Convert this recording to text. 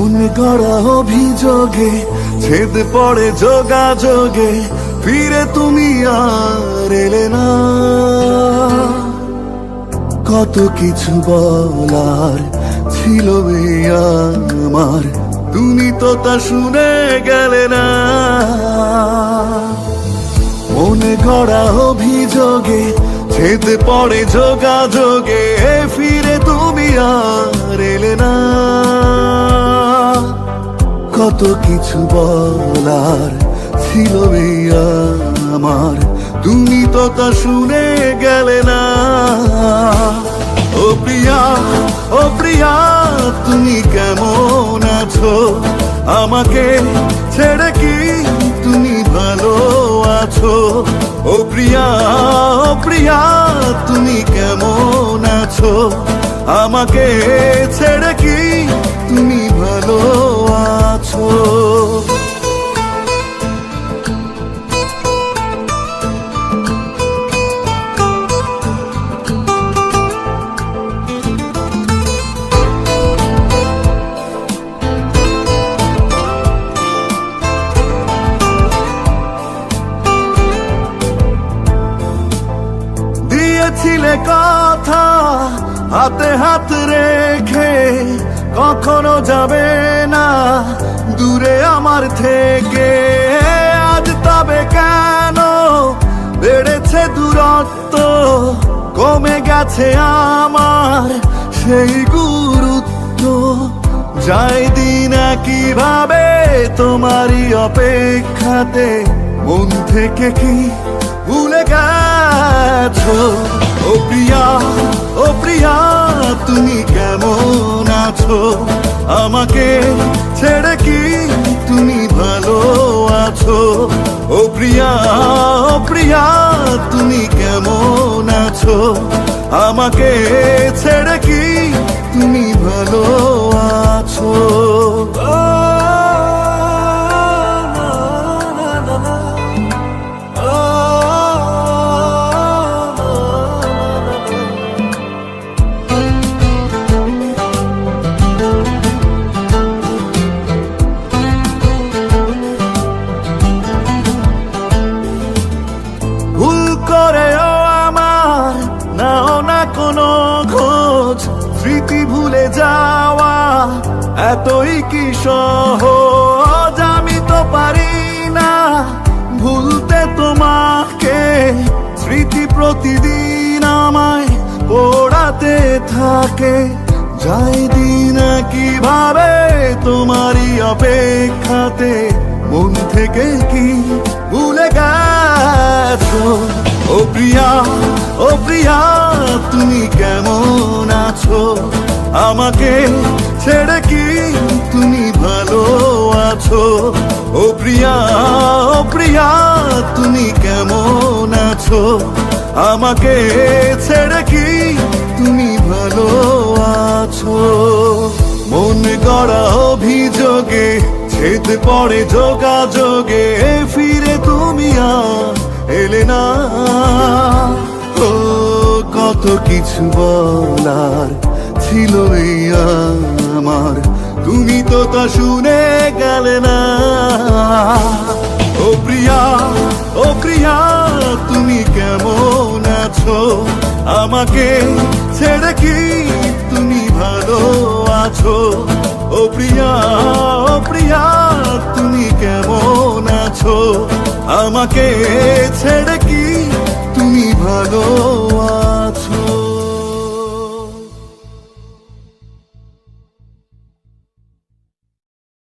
গড়া অভিযোগে, ছেদ পড়ে যোগাযোগে, ফিরে তুমি আর এলে না। কত কিছু বলার ছিল আমার, তুমি তো তা শুনে গেলে না। মনে গড়া অভিযোগে, ছেদ পড়ে যোগাযোগে, ফিরে তুমি আর এলে না। কত কিছু বলার ছিল আমার। তুমি তো তা শুনে গেলে না। ও প্রিয়া ও প্রিয়া, তুমি কেমন আছো? আমাকে ছেড়ে কি তুমি ভালো আছো? ও প্রিয়া ও প্রিয়া, তুমি কেমন আছো? আমাকে ছেড়ে কি তুমি ভালো আছো দিয়েছিলে কথা হাতে হাত রেখে কখনো যাবে না। দূরে আমার থেকে। আজ তবে কেন বেড়েছে দূরত্ব? কমে গেছে আমার সেই গুরুত্ব। যাই দিন কীভাবে তোমারই অপেক্ষাতে মন থেকে কি ভুলে গেছো? ও প্রিয়া ও প্রিয়া। আছো আমাকে ছেড়ে কি তুমি ভালো আছো? ও প্রিয়া প্রিয়া, তুমি কেমন আছো? আমাকে ছেড়ে কি তুমি ভালো আছো? কোনো খোঁজ, স্মৃতি ভুলে যাওয়া এতই কি সহজ? আমি তো পারি না ভুলতে তোমাকে। স্মৃতি প্রতিদিন আমায় পোড়াতে থাকে। যাই দিন কীভাবে তোমারই অপেক্ষাতে, মন থেকে কি ভুলে গেছো? ও প্রিয়া ও প্রিয়া। তুমি কেমন আছো? আমাকে ছেড়ে কি তুমি ভালো আছো? ও প্রিয়া ও প্রিয়া, তুমি কেমন আছো? আমাকে ছেড়ে কি তুমি ভালো আছো? মন গড়া অভিযোগে, ছেদ পড়ে যোগাযোগে, ফিরে তুমি আর এলে না। কত কিছু বলার ছিল আমার। তুমি তো তা শুনে গেলে না। ও প্রিয়া ও প্রিয়া, তুমি কেমন আছো? আমাকে ছেড়ে কি তুমি ভালো আছো? ও প্রিয়া ও প্রিয়া, তুমি কেমন আছো? আমাকে ছেড়ে কি তুমি ভালো